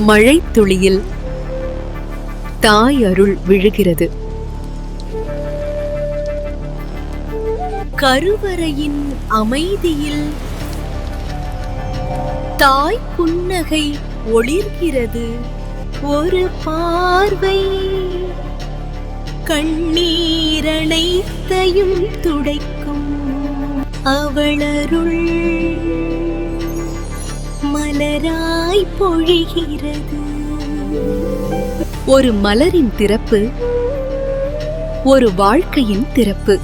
மழை துளியில் தாய் அருள் விழுகிறது. கருவறையின் அமைதியில் தாய் புன்னகை ஒளிர்கிறது. ஒரு பார்வை கண்ணீரனைத்தையும் துடைக்கும் அவளருள் பொழிகிறது. ஒரு மலரின் திறப்பு ஒரு வாழ்க்கையின் திறப்பு.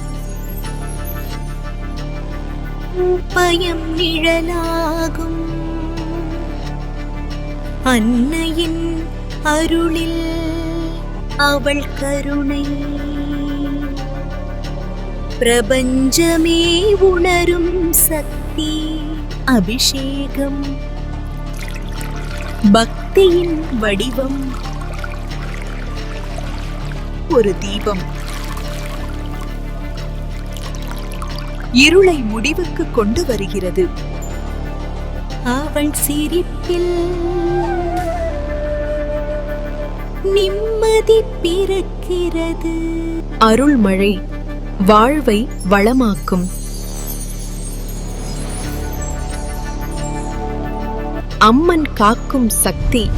பயம் நிழலாகும். அன்னையின் அருளில் அவள் கருணை. பிரபஞ்சமே உணரும் சக்தி அபிஷேகம். பக்தியின் வடிவம். ஒரு தீபம். இருளை முடிவுக்கு கொண்டு வருகிறது. அவள் சிரிப்பில் நிம்மதி பிறக்கிறது. அருள்மழை வாழ்வை வளமாக்கும். அம்மன் காக்கும் சக்தி.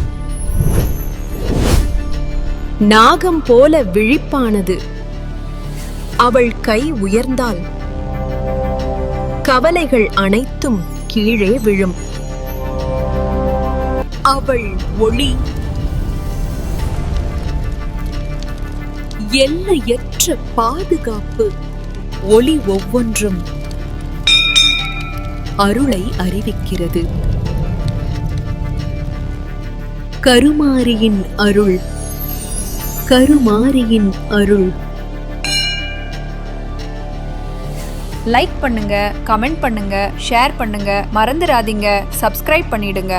நாகம் போல விழிப்பானது. அவள் கை உயர்ந்தால் கவலைகள் அனைத்தும் கீழே விழும். அவள் ஒளி. எல்லையற்ற பாதுகாப்பு. ஒளி ஒவ்வொன்றும் அருளை அறிவிக்கிறது. கருமாரியின் அருள். கருமாரியின் அருள். லைக் பண்ணுங்க கமெண்ட் பண்ணுங்க ஷேர் பண்ணுங்க மறந்துடாதீங்க சப்ஸ்கிரைப் பண்ணிடுங்க.